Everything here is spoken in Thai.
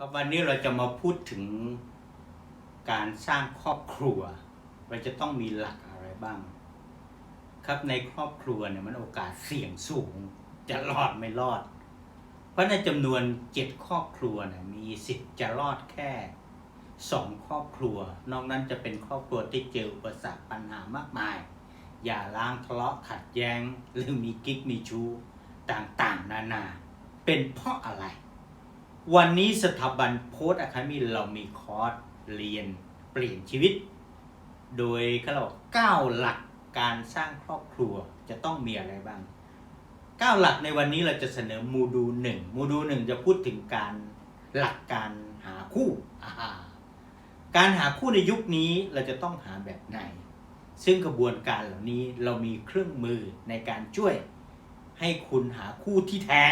ครับวันนี้เราจะมาพูดถึงการสร้างครอบครัว เราจะต้องมีหลักอะไรบ้าง ครับในครอบครัวเนี่ยมันโอกาสเสี่ยงสูง จะรอดไม่รอด เพราะในจำนวนเจ็ดครอบครัวเนี่ยมีสิทธิ์จะรอดแค่สองครอบครัว นอกนั้นจะเป็นครอบครัวที่เจออุปสรรคปัญหามากมาย อย่าล้างทะเลาะขัดแย้งหรือมีกิ๊กมีชู้ต่างๆ นานา เป็นเพราะอะไร วันนี้สถาบันโพสอะคามีเรามีคอร์สเรียนเปลี่ยนชีวิต โดยเขาเราเก้าหลักการสร้างครอบครัวจะต้องมีอะไรบ้างเก้าหลักในวันนี้เราจะเสนอโมูดูหนึ่งโมูดูหนึ่งจะพูดถึงการหลักการหาคู่อ่าการหาคู่ในยุคนี้เราจะต้องหาแบบไหน ซึ่งกระบวนการเหล่านี้เรามีเครื่องมือในการช่วยให้คุณหาคู่ที่แท้